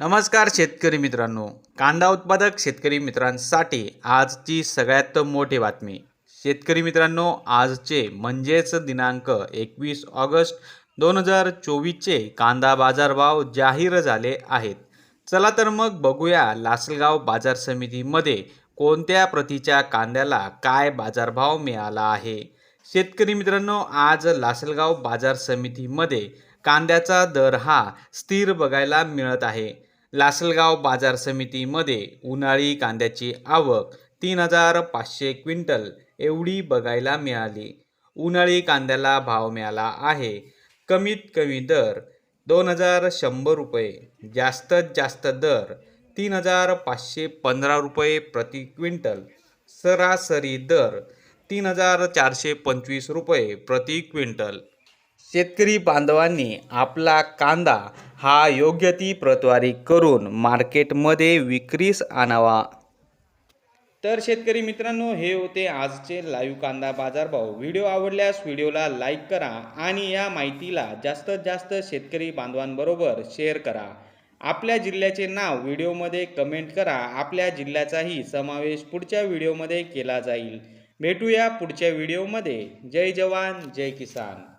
नमस्कार शेतकरी मित्रांनो. कांदा उत्पादक शेतकरी मित्रांसाठी आजची सगळ्यात मोठी बातमी. शेतकरी मित्रांनो आजचे म्हणजेच दिनांक एकवीस ऑगस्ट दोन हजार चोवीसचे कांदा बाजारभाव जाहीर झाले आहेत. चला तर मग बघूया लासलगाव बाजार समितीमध्ये कोणत्या प्रतीच्या कांद्याला काय बाजारभाव मिळाला आहे. शेतकरी मित्रांनो आज लासलगाव बाजार समितीमध्ये कांद्याचा दर हा स्थिर बघायला मिळत आहे. लासलगाव बाजार समितीमध्ये उन्हाळी कांद्याची आवक तीन हजार पाचशे क्विंटल एवढी बघायला मिळाली. उन्हाळी कांद्याला भाव मिळाला आहे. कमीत कमी दर दोन हजार शंभर रुपये जास्तीत जास्त दर तीन हजार पाचशे पंधरा रुपये प्रति क्विंटल सरासरी दर तीन हजार चारशे पंचवीस रुपये प्रति क्विंटल. शेतकरी बांधवांनी आपला कांदा हा योग्य ती प्रतवारी करून मार्केटमध्ये विक्रीस आणावा. तर शेतकरी मित्रांनो हे होते आजचे लाईव्ह कांदा बाजारभाव. व्हिडिओ आवडल्यास व्हिडिओला लाईक करा आणि या माहितीला जास्तीत जास्त शेतकरी बांधवांबरोबर शेअर करा. आपल्या जिल्ह्याचे नाव व्हिडिओमध्ये कमेंट करा. आपल्या जिल्ह्याचाही समावेश पुढच्या व्हिडिओमध्ये केला जाईल. भेटूया पुढच्या व्हिडिओमध्ये. जय जवान जय किसान.